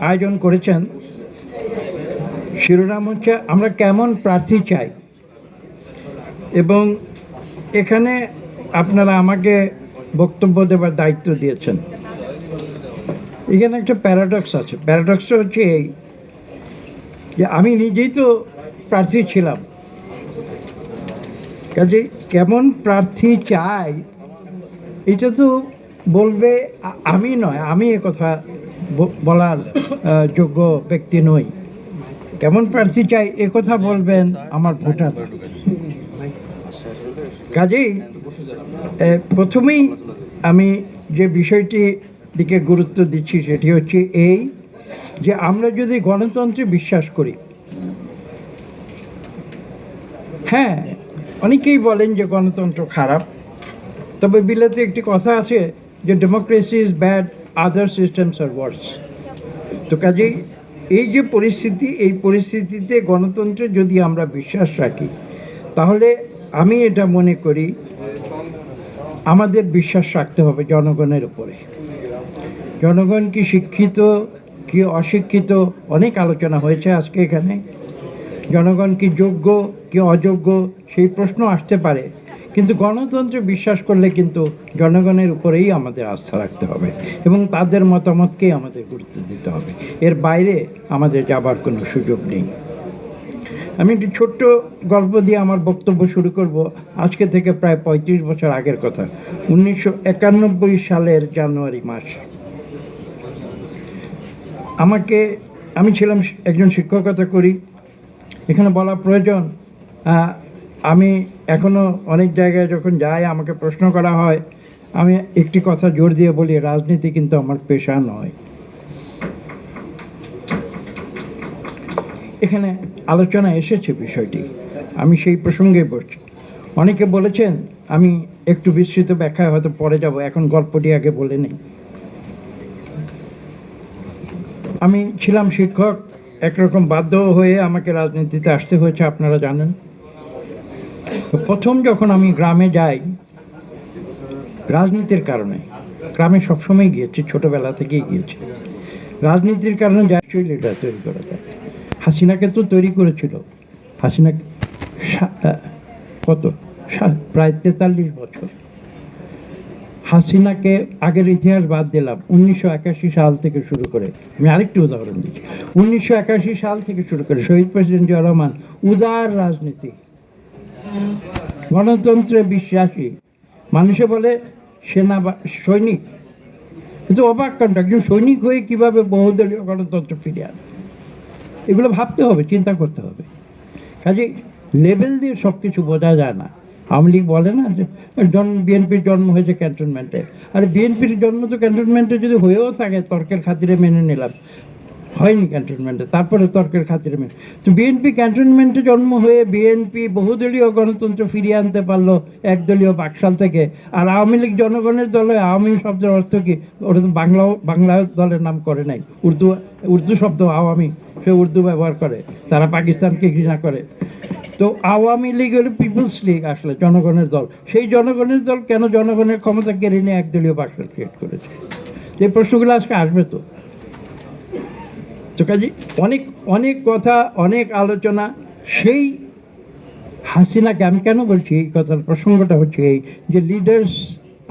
আয়োজন করেছেন, শিরোনাম হচ্ছে, আমরা কেমন প্রার্থী চাই? এবং এখানে আপনারা আমাকে বক্তব্য দেবার দায়িত্ব দিয়েছেন। এখানে একটা প্যারাডক্স আছে। প্যারাডক্সটা হচ্ছে এই, যে আমি নিজেই তো প্রার্থী ছিলাম। কাজে কেমন প্রার্থী চাই, এটা তো বলবে আমি নয়, আমি কথা বলার যোগ্য ব্যক্তি নই। কেমন প্রার্থী চাই কথা বলবেন আমার ভোটার। কাজেই প্রথমেই আমি যে বিষয়টি দিকে গুরুত্ব দিচ্ছি, সেটি হচ্ছে এই যে আমরা যদি গণতন্ত্রে বিশ্বাস করি হ্যাঁ অনেকেই বলেন যে গণতন্ত্র খারাপ, তবে বিলেতে একটি কথা আছে যে democracy is bad other systems are worse তো কাজেই এই যে পরিস্থিতি, এই পরিস্থিতিতে গণতন্ত্রে যদি আমরা বিশ্বাস রাখি, তাহলে আমি এটা মনে করি আমাদের বিশ্বাস রাখতে হবে জনগণের উপরে। জনগণ কি শিক্ষিত, কি অশিক্ষিত? অনেক আলোচনা হয়েছে আজকে এখানে। জনগণ কি যোগ্য, কি অযোগ্য? সেই প্রশ্ন আসতে পারে। কিন্তু গণতন্ত্রে বিশ্বাস করলে কিন্তু জনগণের উপরেই আমাদের আস্থা রাখতে হবে এবং তাদের মতামতকেই আমাদের গুরুত্ব দিতে হবে। এর বাইরে আমাদের যাবার কোনো সুযোগ নেই। আমি একটি ছোট্ট গল্প দিয়ে আমার বক্তব্য শুরু করব। আজকে থেকে প্রায় পঁয়ত্রিশ বছর আগের কথা। উনিশশো একানব্বই সালের জানুয়ারি মাস। আমাকে, আমি ছিলাম একজন শিক্ষকতা করি। এখানে বলা প্রয়োজন আমি এখনও অনেক জায়গায় যখন যাই, আমাকে প্রশ্ন করা হয়, আমি একটি কথা জোর দিয়ে বলি, রাজনীতি কিন্তু আমার পেশা নয়। এখানে আলোচনা এসেছে বিষয়টি, আমি সেই প্রসঙ্গে বসছি। অনেকে বলেছেন, আমি একটু বিস্তৃত ব্যাখ্যায় হয়তো পরে যাব, এখন গল্পটি আগে বলে নেই। আমি ছিলাম শিক্ষক, একরকম বাধ্য হয়ে আমাকে রাজনীতিতে আসতে হয়েছে, আপনারা জানেন। তো প্রথম যখন আমি গ্রামে যাই, রাজনীতির কারণে, গ্রামে সবসময় গিয়েছি, ছোটবেলা থেকেই গিয়েছি। রাজনীতির কারণে জাতীয় লিডার তৈরি করা যায়। হাসিনাকে তো তৈরি করেছিল। হাসিনা কত? প্রায় তেতাল্লিশ বছর। হাসিনাকে আগের ইতিহাস বাদ দিলাম, উনিশশো একাশি সাল থেকে শুরু করে, আমি আরেকটি উদাহরণ দিচ্ছি। উনিশশো একাশি সাল থেকে শুরু করে শহীদ প্রেসিডেন্ট জিয়া রহমান উদার রাজনীতি গণতন্ত্রে বিশ্বাসী। মানুষে বলে সেনা সৈনিক। কিন্তু অবাক কাণ্ড একজন সৈনিক হয়ে কীভাবে বহুদলীয় গণতন্ত্র ফিরে আনে? এগুলো ভাবতে হবে, চিন্তা করতে হবে। কাজে লেভেল দিয়ে সব কিছু বোঝা যায় না। আওয়ামী লীগ বলে না যে জন্ম বিএনপির জন্ম হয়েছে ক্যান্টনমেন্টে। আর বিএনপির জন্ম তো ক্যান্টনমেন্টে যদি হয়েও থাকে, তর্কের খাতিরে মেনে নিলাম। হয়নি ক্যান্টনমেন্টে তারপরে তর্কের খাতিরে তো বিএনপি ক্যান্টনমেন্টে জন্ম হয়ে বিএনপি বহুদলীয় গণতন্ত্র ফিরিয়ে আনতে পারল একদলীয় বাকশাল থেকে। আর আওয়ামী লীগ জনগণের দলে আওয়ামী শব্দের অর্থ কি? তো বাংলা বাংলা দলের নাম করে নাই। উর্দু উর্দু শব্দ আওয়ামী, সে উর্দু ব্যবহার করে। তারা পাকিস্তানকে ঘৃণা করে। তো আওয়ামী লীগ হলো পিপলস লীগ আসলে, জনগণের দল। সেই জনগণের দল কেন জনগণের ক্ষমতা কেড়ে নিয়ে একদলীয় বাকশাল ক্রিয়েট করেছে? এই প্রশ্নগুলো আজকে আসবে তো। তো কাজে অনেক অনেক কথা, অনেক আলোচনা, সেই হাসিনাকে আমি কেন বলছি? এই কথার প্রসঙ্গটা হচ্ছে এই যে লিডার্স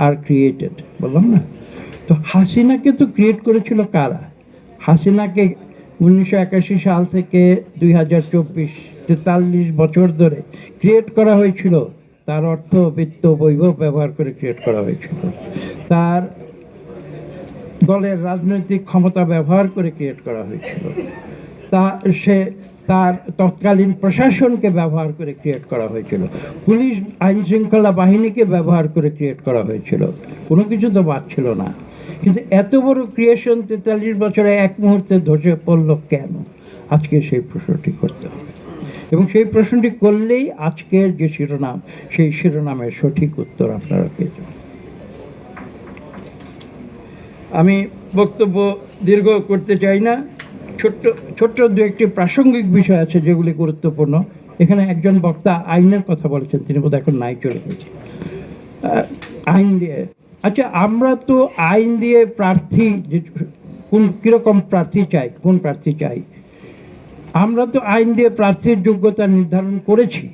আর ক্রিয়েটেড বললাম না? তো হাসিনাকে তো ক্রিয়েট করেছিল কারা? হাসিনাকে উনিশশো একাশি সাল থেকে দুই হাজার চব্বিশ তেতাল্লিশ বছর ধরে ক্রিয়েট করা হয়েছিল। তার অর্থ, বিত্ত, বৈভব ব্যবহার করে ক্রিয়েট করা হয়েছিল। তার দলের রাজনৈতিক ক্ষমতা ব্যবহার করে ক্রিয়েট করা হয়েছিল। তা সে তার তৎকালীন প্রশাসনকে ব্যবহার করে ক্রিয়েট করা হয়েছিল। পুলিশ আইন শৃঙ্খলা বাহিনীকে ব্যবহার করে ক্রিয়েট করা হয়েছিল। কোনো কিছু তো বাদ ছিল না। কিন্তু এত বড় ক্রিয়েশন তেতাল্লিশ বছরে এক মুহূর্তে ধসে পড়ল কেন? আজকে সেই প্রশ্নটি করতে হবে। এবং সেই প্রশ্নটি করলেই আজকের যে শিরোনাম, সেই শিরোনামের সঠিক উত্তর আপনারা পেয়ে যাবেন। আমি বক্তব্য দীর্ঘ করতে চাই না। ছোট্ট ছোট্ট দু একটি প্রাসঙ্গিক বিষয় আছে যেগুলি গুরুত্বপূর্ণ। এখানে একজন বক্তা আইনের কথা বলেছেন, তিনি বোধহয় এখন নাই চলে গেছে। আইন দিয়ে। আচ্ছা আমরা তো আইন দিয়ে প্রার্থী কোন কীরকম প্রার্থী চাই, কোন প্রার্থী চাই? আমরা তো আইন দিয়ে প্রার্থীর যোগ্যতা নির্ধারণ করেছি।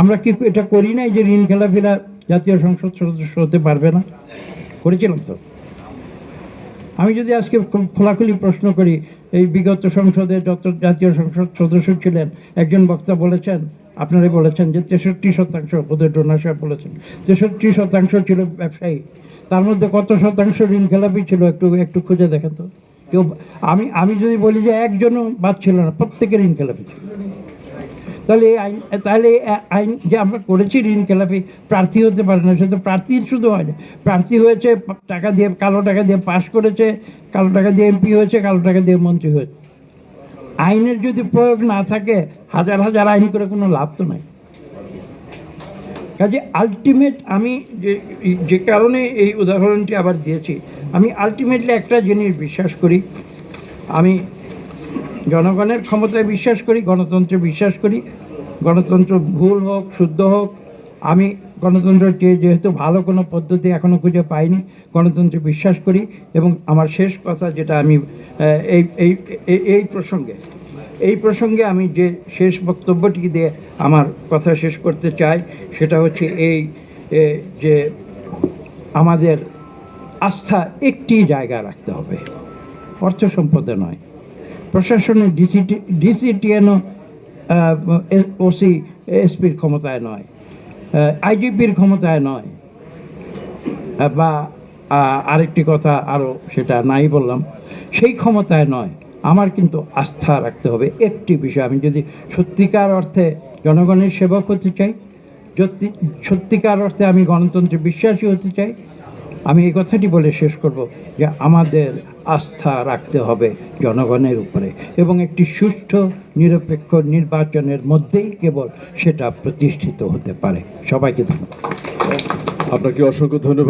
আমরা কি এটা করি নাই যে ঋণ খেলাফিরা জাতীয় সংসদ সদস্য হতে পারবে না? করেছিলাম তো। আমি যদি আজকে খোলাখুলি প্রশ্ন করি, এই বিগত সংসদে যত জাতীয় সংসদ সদস্য ছিলেন, একজন বক্তা বলেছেন, আপনারাই বলেছেন যে তেষট্টি শতাংশ ওদের ডোনার সাহেব বলেছেন, তেষট্টি শতাংশ ছিল ব্যবসায়ী, তার মধ্যে কত শতাংশ ঋণ খেলাপি ছিল একটু একটু খুঁজে দেখেন তো। কেউ, আমি আমি যদি বলি যে একজনও বাদ ছিল না, প্রত্যেকের ঋণ খেলাপি ছিল। তাহলে এই আইন, তাহলে আইন যে আমরা করেছি ঋণ খেলাপি প্রার্থী হতে পারে না সে তো প্রার্থী শুধু হয় না। প্রার্থী হয়েছে, টাকা দিয়ে, কালো টাকা দিয়ে পাশ করেছে, কালো টাকা দিয়ে এমপি হয়েছে, কালো টাকা দিয়ে মন্ত্রী হয়েছে। আইনের যদি প্রয়োগ না থাকে, হাজার হাজার আইন করে কোনো লাভ তো নাই। কাজে আলটিমেট আমি যে যে কারণে এই উদাহরণটি আবার দিয়েছি, আমি আলটিমেটলি একটা জিনিস বিশ্বাস করি। আমি জনগণের ক্ষমতায় বিশ্বাস করি, গণতন্ত্রে বিশ্বাস করি। গণতন্ত্র ভুল হোক, শুদ্ধ হোক, আমি গণতন্ত্রের চেয়ে যেহেতু ভালো কোনো পদ্ধতি এখনও খুঁজে পাইনি, গণতন্ত্রে বিশ্বাস করি এবং আমার শেষ কথা যেটা আমি এই এই এই- প্রসঙ্গে, এই প্রসঙ্গে আমি যে শেষ বক্তব্যটি দিয়ে আমার কথা শেষ করতে চাই, সেটা হচ্ছে এই যে আমাদের আস্থা একটি জায়গায় রাখতে হবে। অর্থ সম্পদে নয়। প্রশাসনের ডিসিটি ডিসিটিএনও ওসি, এসপির ক্ষমতায় নয় আইজিপির ক্ষমতায় নয়। বা আরেকটি কথা আরও সেটা নাই বললাম, সেই ক্ষমতায় নয়। আমার কিন্তু আস্থা রাখতে হবে একটি বিষয়, আমি যদি সত্যিকার অর্থে জনগণের সেবক হতে চাই সত্যিকার অর্থে আমি গণতন্ত্রে বিশ্বাসী হতে চাই আমি এই কথাটি বলে শেষ করব যে আমাদের আস্থা রাখতে হবে জনগণের উপরে এবং একটি সুষ্ঠু, নিরপেক্ষ নির্বাচনের মধ্যেই কেবল সেটা প্রতিষ্ঠিত হতে পারে। সবাইকে ধন্যবাদ। আপনাকে অসংখ্য ধন্যবাদ।